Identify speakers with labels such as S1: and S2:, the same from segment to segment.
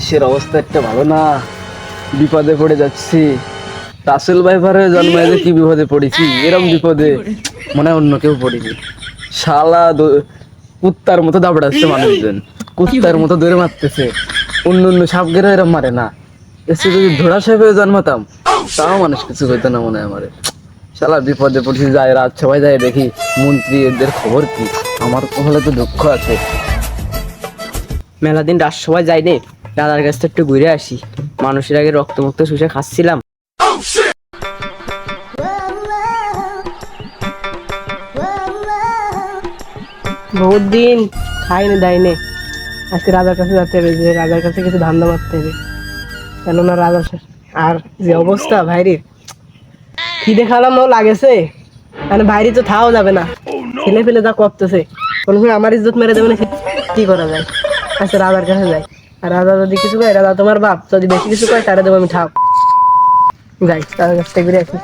S1: দেশের অবস্থা একটা ভালো না। বিপদে পড়ে যাচ্ছি। রাসেল ভাইপার হয়ে জন্মায় কি বিপদে পড়েছি? এরম বিপদে মনে হয় অন্য কেউ পড়েনি। শালা কুত্তার মতো দাবড়াচ্ছে মানুষজন। কুত্তার মতো দৌড়ে মারতেছে। অন্য অন্য সাপ গেরা এরম মারে না। এসে যদি ধোড়া সাহেব হয়ে জন্মাতাম, তাও মানুষ কিছু কইতো না মনে হয় আমারে। শালা বিপদে পড়েছি যায় রাত সবাই যায় দেখি মন্ত্রী এদের খবর কি? আমার হলে তো দুঃখ আছে।
S2: মেলা দিন রাত সবাই রে দাদার কাছ থেকে একটু ঘুরে আসি। মানুষের আগে রক্ত মুক্ত শুষে খাচ্ছিলাম।
S3: বহুত দিন খাইনি দেয়নি আজকে রাজার কাছে যেতে হবে, যে রাজার কাছে কিছু ধান্দা মারতে হবে। কেননা রাজা আর যে অবস্থা ভাইরির কি দেখালাম ও লাগেছে? মানে বাইরে তো থাও যাবে না। ছেলে ফেলে যা করতেছে। কোন আমার ইজ্জত মেরে দেবে না কি করা যায়? আচ্ছা রাজার কাছে যাই। আর যদি কিছু কয় তোমার বাপ, যদি বেশি কিছু কয় দেবো আমি যাই কাছ থেকে আসি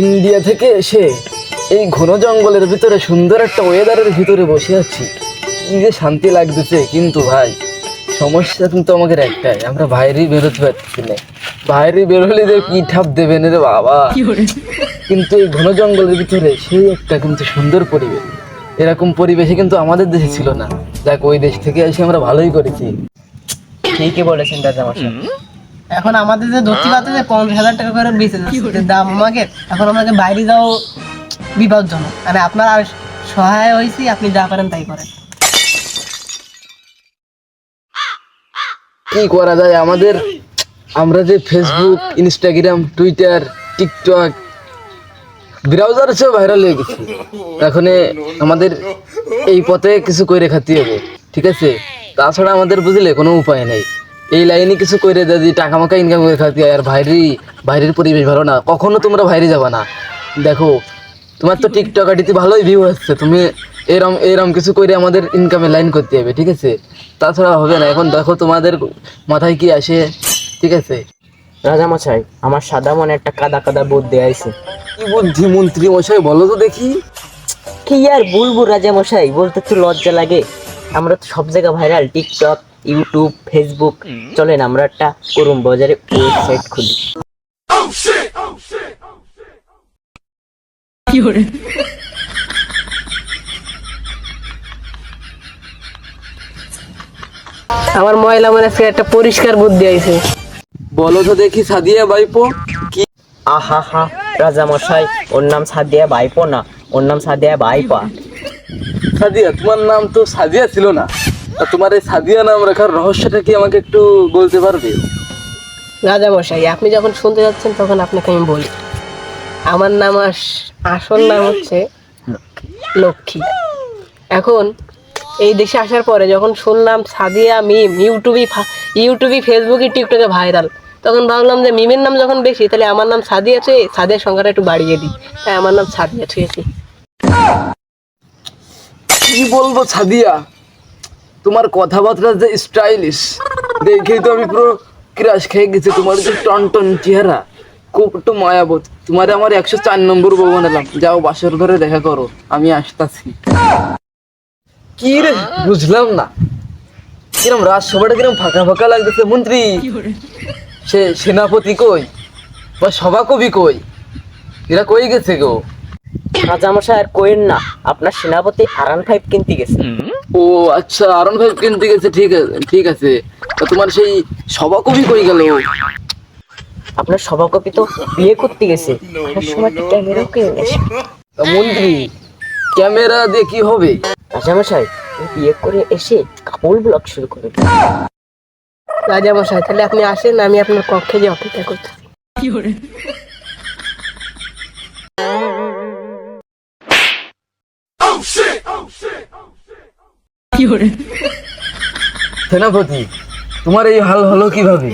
S1: ইন্ডিয়া থেকে এসে এই ঘন জঙ্গলের ভিতরে সুন্দর একটা ওয়েদারের ভিতরে বসে আছি। কি যে শান্তি লাগতেছে, কিন্তু ভাই, সমস্যা কিন্তু আমাদের একটাই, আমরা বাইরেই বেরোতে পারছি না। বাইরে বেরোলে যে কি ঠাপ দেবেন রে বাবা। কিন্তু এই ঘন জঙ্গলের ভিতরে সেই একটা কিন্তু সুন্দর পরিবেশ। এরকম পরিবেশে কিন্তু আমাদের দেশে ছিল না। দেখ ওই দেশ থেকে এসে আমরা ভালোই করেছি।
S2: ঠিকই বলেছেন দাদা মশাই।
S3: এখন আমাদের যে ধরতে যে পঞ্চাশ হাজার টাকা করে বেঁচে যাচ্ছে দাম আমাকে এখন আমাকে বাইরে যাও বিপজ্জনক। মানে আপনার আর সহায় হয়েছি আপনি যা পারেন তাই করেন।
S1: কি করা যায় আমাদের? আমরা যে Facebook Instagram Twitter TikTok browser সব ভাইরাল হয়ে গেছে। এখন আমাদের এই পথে কিছু করে খাতে হবে ঠিক আছে? তাছাড়া আমাদের বুঝলে কোনো উপায় নেই। এই লাইনে কিছু করে যদি টাকা মাকা ইনকাম করে খাতে হয় আর বাইরেই বাইরের পরিবেশ ভালো না কখনো তোমরা বাইরে যাবে না। দেখো তোমার তো টিকটক আইডিতে ভালোই ভিউ আসছে তুমি এরম এরম কিছু করে আমাদের ইনকামের লাইন করতে হবে ঠিক আছে? তাছাড়া হবে না এখন দেখো তোমাদের মাথায় কি আসে? ঠিক আছে।
S2: রাজা মশাই আমার সাদা মনে একটা কাদা কাদা বুদ্ধি আইছে
S1: কি বুদ্ধি মন্ত্রী মশাই বলো তো দেখি।
S2: কি আর বলব রাজা মশাই বলতে তো লজ্জা লাগে। আমরা তো সব জায়গায় ভাইরাল টিকটক ইউটিউব ফেসবুক চলেন আমরা একটা করুম বাজারে ওয়েবসাইট খুলি।
S3: আমার ময়লা মনে একটা পরিষ্কার বুদ্ধি আইছে।
S1: বলো তো দেখি সাদিয়া বাইপো কি?
S2: আহা হা রাজা মশাই ওর নাম সাদিয়া বাইপো না ওর নাম সাদিয়া বাইপা
S1: সাদিয়া তোমার নাম তো সাদিয়া ছিল না। তা তোমার এই সাদিয়া নাম রাখার রহস্যটা কি আমাকে একটু বলতে পারবে?
S3: রাজা মশাই আপনি যখন শুনতে যাচ্ছেন তখন আপনাকে আমি বলি। আমার নাম আস- আসল নাম হচ্ছে লক্ষ্মী। এখন এই দেশে আসার পরে যখন শুনলাম সাদিয়া মিম ইউটিউবই ইউটিউবে ফেসবুকে টিকটকে ভাইরাল তখন ভাবলাম যে মিমের নাম যখন বেশি তাহলে আমার নাম সাদিয়া ছুঁয়ে সাদিয়ার সংখ্যাটা একটু বাড়িয়ে দিই। তাই আমার নাম সাদিয়া ছুঁয়েছি
S1: কি বলব সাদিয়া? তোমার কথাবার্তা যে স্টাইলিশ দেখেই তো আমি পুরো ক্রাশ খেয়ে গেছি। তোমার যে টন টন চেহারা খুব একটু মায়াবোধ। তোমার আমার একশো চার নম্বর বউ বানালাম। যাও বাসর ঘরে দেখা করো আমি আসতাছি। কি রে বুঝলাম না। কিরম রাজসভাটা কিরম ফাঁকা ফাঁকা লাগতেছে মন্ত্রী? সে সেনাপতি কই বা সভাকবি কই? এরা কই গেছে গো?
S2: রাজা মশাই আর কোয়েন না আপনার সেনাপতি আরান ফাইভ কিনতে গেছে।
S1: ও আচ্ছা আরন ভাই কিনতে গেছে ঠিক আছে ঠিক আছে। তা তোমার সেই সভাকবি কই গেল?
S2: আপনার সভাকপি তো বিয়ে করতে গেছে। আসার সময় তো ক্যামেরাও কিনে নিয়েছে
S1: মন্ত্রী ক্যামেরা দিয়ে কি হবে?
S2: রাজা মশাই ও বিয়ে করে এসে কাপড় ব্লগ শুরু করে দিল।
S3: রাজা মশাই তাহলে আপনি আসেন, আমি আপনার কক্ষে যে অপেক্ষা করতেছি
S1: সেনাপতি, তোমার এই হাল হলো কীভাবে?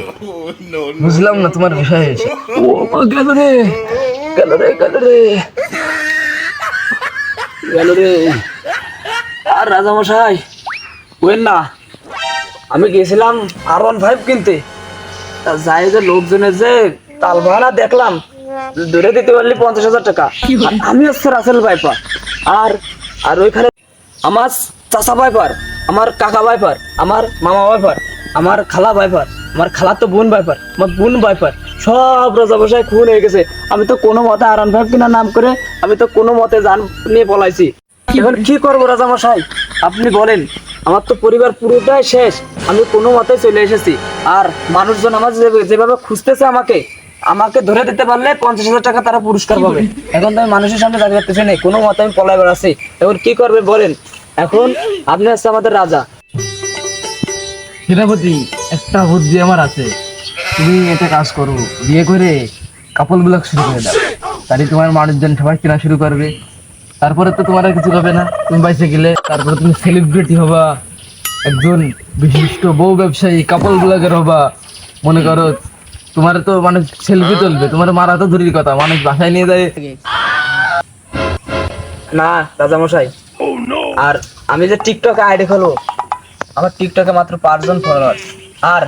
S1: বুঝলাম না তোমার বিষয় এসে ও গেল রে গেল রে গেল রে। গেল রে। আর রাজামশাই, ওয়েন না। আমি গেছিলাম আর ওয়ান ফাইভ কিনতে। যাই যে লোকজনের যে তাল ভাড়া দেখলাম ধরে দিতে পারলি পঞ্চাশ হাজার টাকা। আমি হচ্ছে রাসেল ভাইপা আর আর ওইখানে
S4: আমার চাচা ভাইপার আমার কাকা ভাইপার আমার মামা ভাইপার আমার খালা ভাইপার আমার খালা তো বোন ভাইপার আমার বোন ভাইপার সব রাজা বসায় খুন হয়ে গেছে। আমি তো কোনো মতে আরান ভাই কিনা নাম করে আমি তো কোনো মতে জান নিয়ে পলাইছি। এখন কি করব রাজা মশাই আপনি বলেন আমার তো পরিবার পুরোটাই শেষ। আমি কোনো মতে চলে এসেছি। আর মানুষজন আমার যেভাবে খুঁজতেছে আমাকে আমাকে ধরে দিতে পারলে পঞ্চাশ হাজার টাকা তারা পুরস্কার পাবে। এখন তো আমি মানুষের সামনে দাঁড়িয়ে থাকতেছি না কোনো মতে আমি পলাই বেড়াচ্ছি। এখন কি করবে বলেন। এখন আপনি হচ্ছে আমাদের রাজা।
S1: সেনাপতি একটা বুদ্ধি আমার আছে। তুমি এটা কাজ করো বিয়ে করে কাপল ব্লগ শুরু করে দাও। তারই তোমার মানুষজন সবাই কেনা শুরু করবে। তারপরে তো তোমার আর কিছু হবে না। তুমি বাইসে গেলে তারপরে তুমি সেলিব্রিটি হবা। একজন বিশিষ্ট বউ ব্যবসায়ী কাপল ব্লগার হবা। মনে করো তোমার তো মানে সেলফি তুলবে তোমার মারা তো দূরের কথা মানুষ বাসায় নিয়ে যায়।
S4: না রাজা মশাই আর আমি যে টিকটকে আইডি খোলো আমার টিকটকে মাত্র পাঁচজন ফলোয়ার আর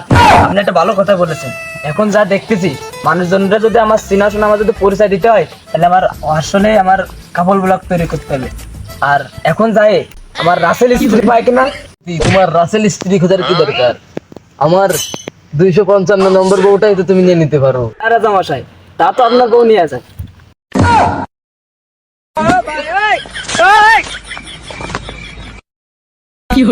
S4: আপনি একটা ভালো কথা বলেছেন। এখন যা দেখতেছি মানুষজনরা যদি আমার চিনা শোনা আমার যদি পরিচয় দিতে হয় তাহলে আমার আসলে আমার কাপল ব্লগ তৈরি করতে হবে। আর এখন যাই আমার রাসেল স্ত্রী পায় কিনা?
S1: তোমার রাসেল স্ত্রী খোঁজার কি দরকার? আমার দুইশো পঞ্চান্ন নম্বর বউটাই তো তুমি নিয়ে নিতে পারো।
S4: আর রাজা মশাই তা তো আপনার বউ নিয়ে আছে
S3: কি